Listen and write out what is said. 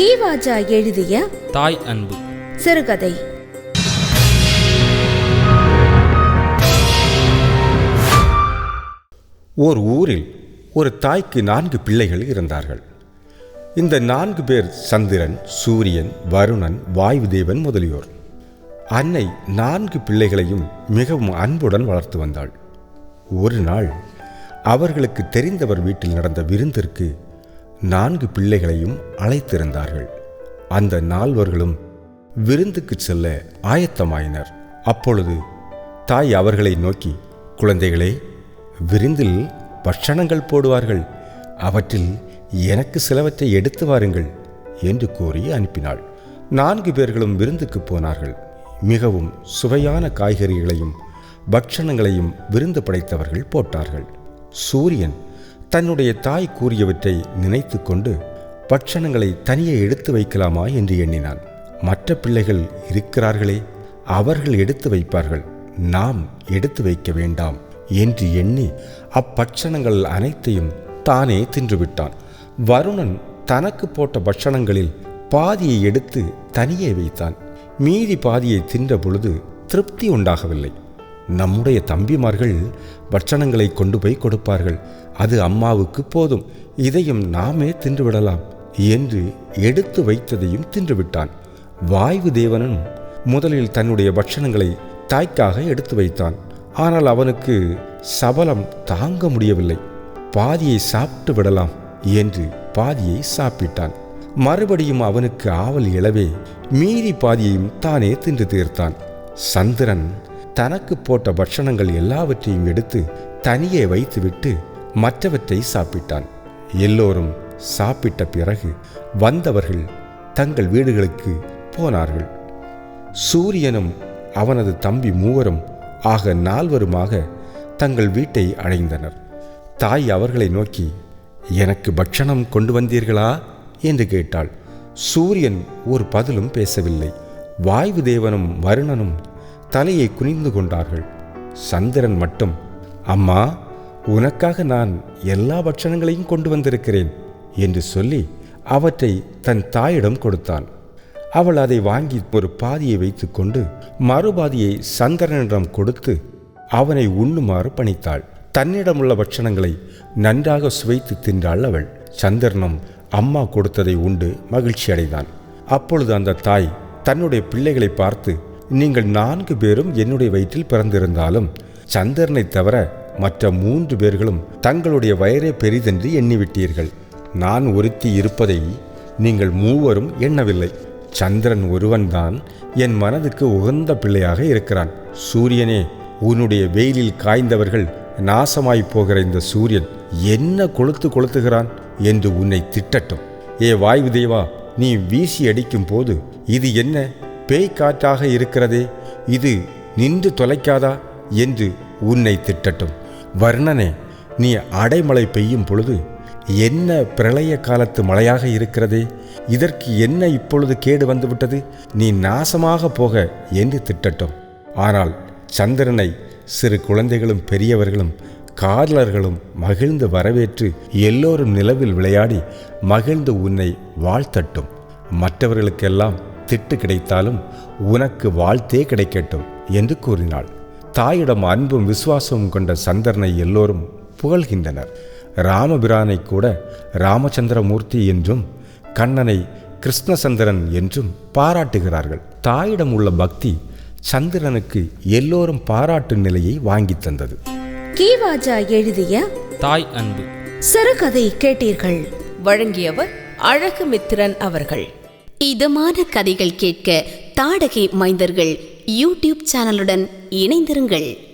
கீவாஜா எழுதிய தாய் அன்பு. சிறுகதை. ஓர் ஊரில் ஒரு தாய்க்கு நான்கு பிள்ளைகள் இருந்தார்கள். இந்த நான்கு பேர் சந்திரன் சூரியன் வருணன் வாயுதேவன் முதலியோர். அன்னை நான்கு பிள்ளைகளையும் மிகவும் அன்புடன் வளர்த்து வந்தாள். ஒரு நாள் அவர்களுக்கு தெரிந்தவர் வீட்டில் நடந்த விருந்திற்கு நான்கு பிள்ளைகளையும் அழைத்திருந்தார்கள். அந்த நால்வர்களும் விருந்துக்கு செல்ல ஆயத்தமாயினர். அப்பொழுது தாய் அவர்களை நோக்கி குழந்தைகளே விருந்தில் பட்சணங்கள் போடுவார்கள். அவற்றில் எனக்கு சிலவற்றை எடுத்து வாருங்கள் என்று கூறி அனுப்பினாள். நான்கு பேர்களும் விருந்துக்கு போனார்கள். மிகவும் சுவையான காய்கறிகளையும் பட்சணங்களையும் விருந்து படைத்தவர்கள் போட்டார்கள். சூரியன் தன்னுடைய தாய் கூறியவற்றை நினைத்து கொண்டு பட்சணங்களை தனியே எடுத்து வைக்கலாமா என்று எண்ணினான். மற்ற பிள்ளைகள் இருக்கிறார்களே அவர்கள் எடுத்து வைப்பார்கள். நாம் எடுத்து வைக்க வேண்டாம் என்று எண்ணி அப்பட்சணங்கள் அனைத்தையும் தானே தின்றுவிட்டான். வருணன் தனக்கு போட்ட பட்சணங்களில் பாதியை எடுத்து தனியே வைத்தான். மீதி பாதியை தின்ற பொழுது திருப்தி உண்டாகவில்லை. நம்முடைய தம்பிமார்கள் பட்சணங்களை கொண்டு போய் கொடுப்பார்கள். அது அம்மாவுக்கு போதும். இதையும் நாமே தின்றுவிடலாம் என்று எடுத்து வைத்ததையும் தின்றுவிட்டான். வாய்வு தேவனும் முதலில் தன்னுடைய பட்சணங்களை தாய்க்காக எடுத்து வைத்தான். ஆனால் அவனுக்கு சபலம் தாங்க முடியவில்லை. பாதியை சாப்பிட்டு விடலாம் என்று பாதியை சாப்பிட்டான். மறுபடியும் அவனுக்கு ஆவல் இழவே மீறி பாதியையும் தானே தின்று தீர்த்தான். சந்திரன் தனக்கு போட்ட பட்சணங்கள் எல்லாவற்றையும் எடுத்து தனியே வைத்துவிட்டு மற்றவற்றை சாப்பிட்டான். எல்லோரும் சாப்பிட்ட பிறகு வந்தவர்கள் தங்கள் வீடுகளுக்கு போனார்கள். சூரியனும் அவனது தம்பி மூவரும் ஆக நால்வருமாக தங்கள் வீட்டை அடைந்தனர். தாய் அவர்களை நோக்கி எனக்கு பட்சணம் கொண்டு வந்தீர்களா? என்று கேட்டாள். சூரியன் ஒரு பதிலும் பேசவில்லை. வாயு தேவனும் வருணனும் தலையை குனிந்து கொண்டார்கள். சந்திரன் மட்டும் அம்மா உனக்காக நான் எல்லா பட்சணங்களையும் கொண்டு வந்திருக்கிறேன் என்று சொல்லி அவற்றை தன் தாயிடம் கொடுத்தான். அவள் அதை வாங்கி ஒரு பாதியை வைத்துக்கொண்டு மறுபாதியை சந்திரனிடம் கொடுத்து அவனை உண்ணுமாறு பணித்தாள். தன்னிடமுள்ள பட்சணங்களை நன்றாக சுவைத்து தின்றாள் அவள். சந்திரனும் அம்மா கொடுத்ததை உண்டு மகிழ்ச்சி அடைந்தான் அப்பொழுது அந்த தாய் தன்னுடைய பிள்ளைகளை பார்த்து நீங்கள் நான்கு பேரும் என்னுடைய வயிற்றில் பிறந்திருந்தாலும் சந்திரனை தவிர மற்ற மூன்று பேர்களும் தங்களுடைய வயரே பெரிதென்று எண்ணிவிட்டீர்கள். நான் ஒருத்தி இருப்பதை நீங்கள் மூவரும் எண்ணவில்லை. சந்திரன் ஒருவன்தான் என் மனதுக்கு உகந்த பிள்ளையாக இருக்கிறான். சூரியனே உன்னுடைய வெயிலில் காய்ந்தவர்கள் நாசமாய் போகிற இந்த சூரியன் என்ன கொளுத்து கொளுத்துகிறான் என்று உன்னை திட்டட்டும். ஏ வாயு தேவா நீ வீசி அடிக்கும் போது இது என்ன? பேய் காற்றாக இருக்கிறதே இது நின்று தொலைக்காதா என்று உன்னை திட்டட்டும். வர்ணனே நீ அடைமழை பெய்யும் பொழுது என்ன பிரளய காலத்து மழையாக இருக்கிறதே இதற்கு என்ன இப்பொழுது கேடு வந்துவிட்டது நீ நாசமாக போக என்று திட்டட்டும். ஆனால் சந்திரனை சிறு குழந்தைகளும் பெரியவர்களும் காதலர்களும் மகிழ்ந்து வரவேற்று எல்லோரும் நிலவில் விளையாடி மகிழ்ந்து உன்னை வாழ்த்தட்டும். மற்றவர்களுக்கெல்லாம் திட்டு கிடைத்தாலும் உனக்கு வாழ்த்தே கிடைக்கட்டும் என்று கூறினாள். தாயிடம் அன்பும் விசுவாசமும் கொண்ட சந்திரனை எல்லோரும் புகழ்கின்றனர். ராமபிரானை கூட ராமச்சந்திரமூர்த்தி என்றும் கண்ணனை கிருஷ்ணசந்திரன் என்றும் பாராட்டுகிறார்கள். தாயிடம் உள்ள பக்தி சந்திரனுக்கு எல்லோரும் பாராட்டு நிலையை வாங்கித் தந்தது. கீவாஜா எழுதிய தாய் அன்பு. சிறுகதை கேட்டீர்கள். வழங்கியவர் அழகுமித்திரன் அவர்கள். இதமான கதைகள் கேட்க தாடகை மைந்தர்கள் யூடியூப் சேனலுடன் இணைந்திருங்கள்.